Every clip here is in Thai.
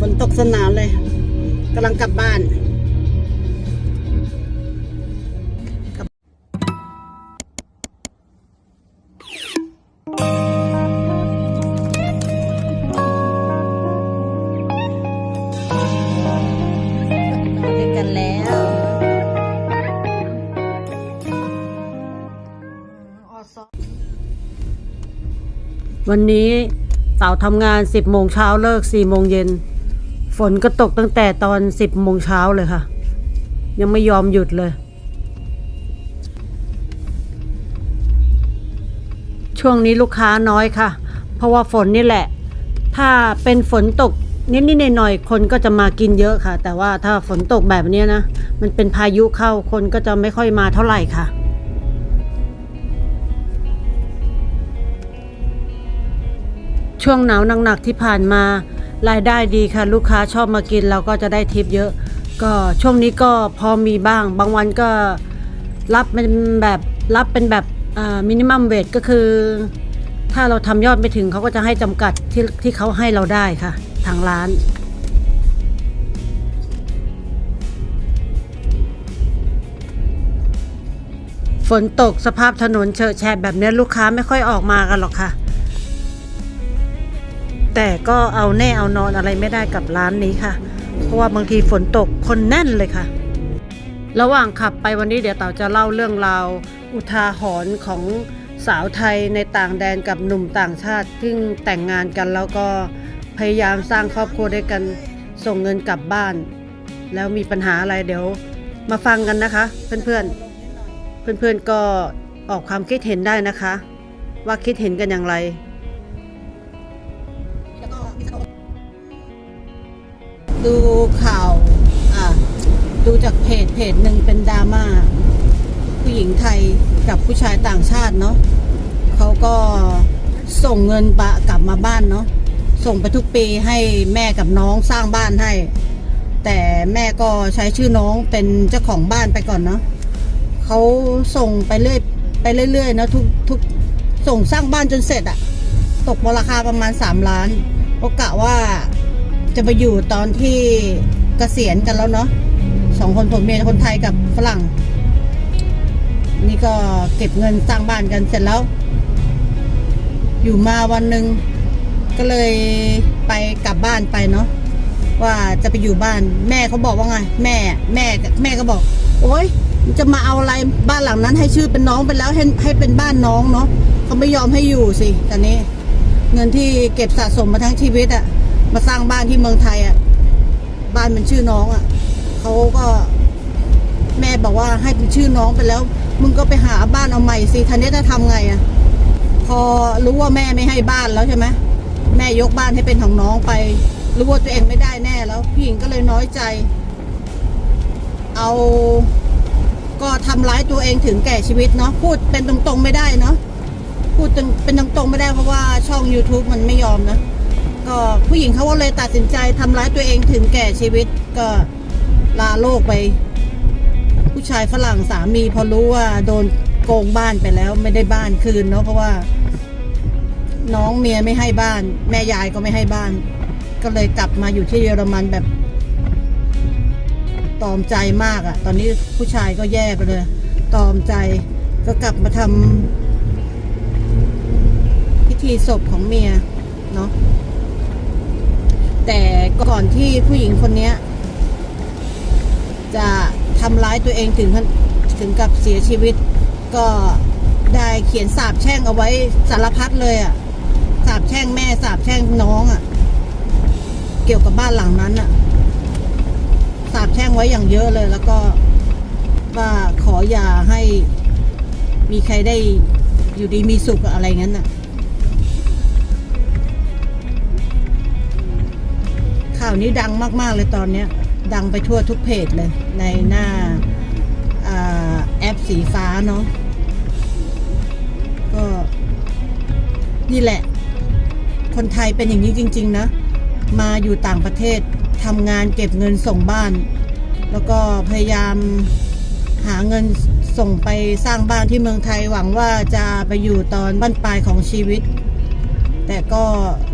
ฝนตกสนานเลยกำลังกลับบ้านด้วยกันแล้ววันนี้เต่าทำงาน 10 โมงเช้าเลิก 4 โมงเย็น ฝนก็ตกตั้งแต่ตอน10โมงเช้าเลยค่ะ ยังไม่ยอมหยุดเลย ช่วงนี้ลูกค้าน้อยค่ะ เพราะว่าฝนนี่แหละ ถ้าเป็นฝนตกนิดๆหน่อยๆคนก็จะมากินเยอะค่ะ แต่ว่าถ้าฝนตกแบบนี้นะ มันเป็นพายุเข้าคนก็จะไม่ค่อยมาเท่าไหร่ค่ะช่วงหนาวหนักๆที่ผ่านมา รายได้ดีค่ะ ลูกค้าชอบมากินเราก็จะได้ทิปเยอะ ก็ช่วงนี้ก็พอมีบ้าง บางวันก็รับเป็นแบบรับเป็นแบบมินิมัมเวทก็คือ ถ้าเราทำยอดไม่ถึงเขาก็จะให้จำกัดที่ที่เขาให้เราได้ค่ะ ทางร้านฝนตกสภาพถนนเฉอะแฉะแบบนี้ลูกค้าไม่ค่อยออกมากันหรอกค่ะ แต่ก็เอาแน่เอานอนอะไรไม่ได้กับร้านนี้ค่ะ เพราะว่าบางทีฝนตกคนแน่นเลยค่ะ ระหว่างขับไปวันนี้เดี๋ยวเต่าจะเล่าเรื่องราวอุทาหรณ์ของสาวไทยในต่างแดนกับหนุ่มต่างชาติที่แต่งงานกันแล้วก็พยายามสร้างครอบครัวด้วยกันส่งเงินกลับบ้าน แล้วมีปัญหาอะไรเดี๋ยวมาฟังกันนะคะ เพื่อนๆ เพื่อนๆก็ออกความคิดเห็นได้นะคะ ว่าคิดเห็นกันอย่างไร ดูข่าวอ่าดูจากเพจเพจหนึ่งเป็นดราม่าผู้หญิงไทยกับผู้ชายต่างชาติเนาะเขาก็ส่งเงินปะกลับมาบ้านเนาะส่งไปทุกปีให้แม่กับน้องสร้างบ้านให้ แต่แม่ก็ใช้ชื่อน้องเป็นเจ้าของบ้านไปก่อนเนาะเขาส่งไปเรื่อยไปเรื่อยๆนะทุกทุกส่งสร้างบ้านจนเสร็จอะตกราคาประมาณ 3 ล้านก็กะว่า จะไปอยู่ตอนที่เกษียณกันแล้วเนาะสองคนผมเมียคนไทยกับฝรั่ง นี่ก็เก็บเงินสร้างบ้านกันเสร็จแล้ว อยู่มาวันหนึ่งก็เลยไปกลับบ้านไปเนาะว่าจะไปอยู่บ้านแม่เขาบอกว่าไง แม่แม่แม่ก็บอก โอ๊ยจะมาเอาอะไรบ้านหลังนั้นให้ชื่อเป็นน้องไปแล้วให้ให้เป็นบ้านน้องเนาะเขาไม่ยอมให้อยู่สิตอนนี้ เงินที่เก็บสะสมมาทั้งชีวิตอะ มาสร้างบ้านที่เมืองไทยอะ บ้านเป็นชื่อน้องอะเขาก็ แม่บอกว่าให้เป็นชื่อน้องไปแล้ว มึงก็ไปหาบ้านเอาใหม่สิทันนี้จะทำไงอะ พอรู้ว่าแม่ไม่ให้บ้านแล้วใช่ไหมแม่ยกบ้านให้เป็นของน้องไป รู้ว่าตัวเองไม่ได้แน่แล้วพี่หญิงก็เลยน้อยใจ เอาก็ทำร้ายตัวเองถึงแก่ชีวิตเนาะพูดเป็นตรงๆไม่ได้เนาะพูดเป็นตรงๆไม่ได้เพราะว่าช่อง YouTube มันไม่ยอมนะ ก็ผู้หญิงเขาก็เลยตัดสินใจทำร้ายตัวเองถึงแก่ชีวิตก็ลาโลกไป ผู้ชายฝรั่งสามีพอรู้ว่าโดนโกงบ้านไปแล้วไม่ได้บ้านคืนเนาะเพราะว่า น้องเมียไม่ให้บ้าน แม่ยายก็ไม่ให้บ้าน ก็เลยกลับมาอยู่ที่เยอรมันแบบตอมใจมากอะ่ะ ตอนนี้ผู้ชายก็แย่ไปเลย ตอมใจก็กลับมาทำพิธีศพของเมียเนาะ แต่ก่อนที่ผู้หญิงคนเนี้ยจะทำร้ายตัวเองถึงพันถึงกับเสียชีวิต ก็ได้เขียนสาบแช่งเอาไว้สารพัดเลยอะ่ะสาบแช่งแม่สาบแช่งน้องอะ่ะ เกี่ยวกับบ้านหลังนั้นอะ่ะสาบแช่งไว้อย่างเยอะเลย แล้วก็ว่าขออย่าให้มีใครได้อยู่ดีมีสุขอะไรงั้นน่ะ ข่าวนี้ดังมาก ๆ เลยตอนเนี้ย ดังไปทั่วทุกเพจเลย ในหน้าอแอปสีฟ้าเนาะก็นี่แหละ คนไทยเป็นอย่างนี้จริง ๆ นะ มาอยู่ต่างประเทศทำงานเก็บเงินส่งบ้าน แล้วก็พยายามหาเงินส่งไปสร้างบ้านที่เมืองไทยหวังว่าจะไปอยู่ตอนบั้นปลายของชีวิต แต่ก็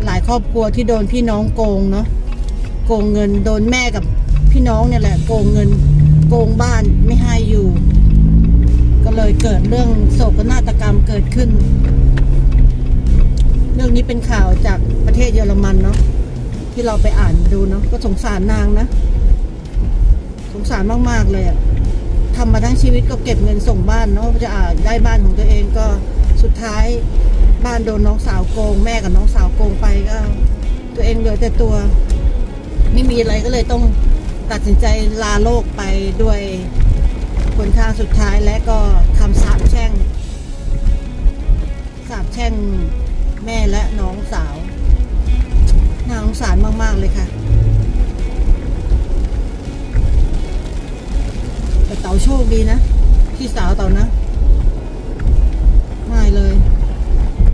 หลายครอบครัวที่โดนพี่น้องโกงเนาะ โกงเงินโดนแม่กับพี่น้องเนี่ยแหละโกงเงินโกงบ้านไม่ให้อยู่ ก็เลยเกิดเรื่องโศกนาฏกรรมเกิดขึ้น เรื่องนี้เป็นข่าวจากประเทศเยอรมันเนาะที่เราไปอ่านดูเนาะก็สงสารนางนะ สงสารมากๆเลยอะทำมาทั้งชีวิตก็เก็บเงินส่งบ้านเนาะจะอ่าได้บ้านของตัวเองก็สุดท้ายบ้านโดนน้องสาวโกง แม่กับน้องสาวโกงไปก็ ตัวเองเหลือแต่ตัว ไม่มีอะไรก็เลยต้องตัดสินใจลาโลกไปด้วยผลทางสุดท้ายและก็คำสาปแช่งสาบแช่งแม่และน้องสาวน่าสงสารมาก ๆ เลยค่ะ แต่เต๋าโชคดีนะ พี่สาวเต๋านะ ไม่เลย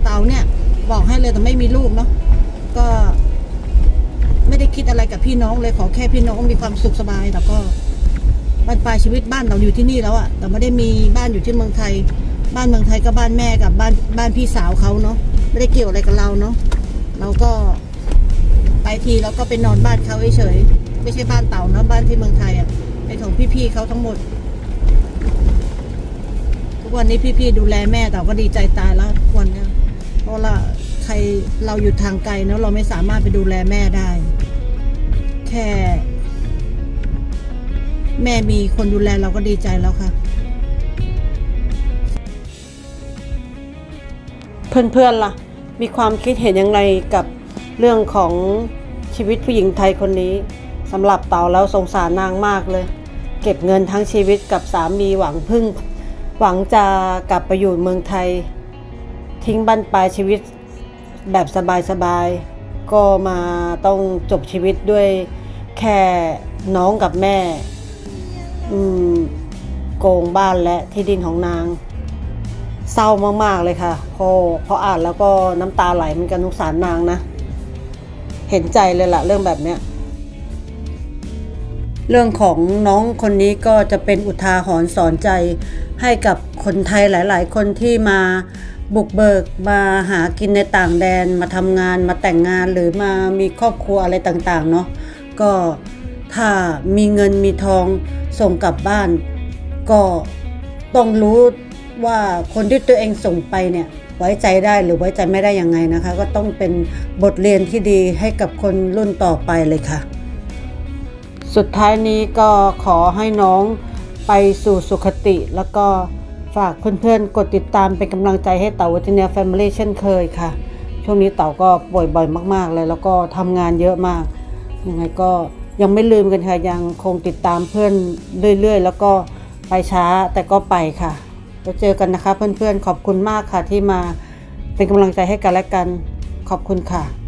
เต๋าเนี่ย บอกให้เลยแต่ไม่มีลูกเนาะก็ คิดอะไรกับพี่น้องเลยขอแค่พี่น้องมีความสุขสบายแต่ก็บ้านปลายชีวิตบ้านเราอยู่ที่นี่แล้วอะแต่ไม่ได้มีบ้านอยู่ที่เมืองไทย บ้านเมืองไทยก็บ้านแม่กับบ้านบ้านพี่สาวเขาเนาะไม่ได้เกี่ยวอะไรกับเราเนาะเราก็ไปทีเราก็ไปนอนบ้านเขาเฉยไม่ใช่บ้านเต่านะบ้านที่เมืองไทยอะเป็นของพี่ๆเขาทั้งหมด ทุกวันนี้พี่ๆดูแลแม่แต่ก็ดีใจตายแล้วทุกวันเนี้ยเพราะว่าใครเราอยู่ทางไกลเนาะเราไม่สามารถไปดูแลแม่ได้ แค่ แม่มีคนดูแลเราก็ดีใจแล้วค่ะ เพื่อนๆล่ะ มีความคิดเห็นยังไงกับเรื่องของชีวิตผู้หญิงไทยคนนี้สำหรับเต่าแล้วสงสารนางมากเลย เก็บเงินทั้งชีวิตกับสามีหวังพึ่ง หวังจะกลับไปอยู่เมืองไทย ทิ้งบั้นปลายชีวิตแบบสบายๆก็มาต้องจบชีวิตด้วย แค่น้องกับแม่อืมโกงบ้านและที่ดินของนาง เศร้ามากๆเลยค่ะ พอพออ่านแล้วก็น้ำตาไหลเหมือนกันสงสารนางนะ เห็นใจเลยล่ะเรื่องแบบเนี้ยเรื่องของน้องคนนี้ก็จะเป็นอุทาหรณ์สอนใจให้กับคนไทยหลาย ๆ คนที่มาบุกเบิกมาหากินในต่างแดนมาทำงานมาแต่งงานหรือมามีครอบครัวอะไรต่าง ๆ เนาะ ก็ถ้ามีเงินมีทองส่งกลับบ้าน ก็ต้องรู้ว่าคนที่ตัวเองส่งไปเนี่ยไว้ใจได้หรือไว้ใจไม่ได้ยังไงนะคะ ก็ต้องเป็นบทเรียนที่ดีให้กับคนรุ่นต่อไปเลยค่ะ สุดท้ายนี้ก็ขอให้น้องไปสู่สุขติ แล้วก็ฝากเพื่อนๆ กดติดตามเป็นกำลังใจให้เต๋าวัติเนียแฟมิลี่เช่นเคยค่ะ ช่วงนี้เต๋าก็ป่วยบ่อยมากๆเลย แล้วก็ทำงานเยอะมาก ยังไงก็ยังไม่ลืมกันค่ะ ยังคงติดตามเพื่อนเรื่อย ๆ แล้วก็ไปช้าแต่ก็ไปค่ะแล้วเจอกันนะคะเพื่อนๆขอบคุณมากค่ะที่มาเป็นกำลังใจให้กันและกันขอบคุณค่ะ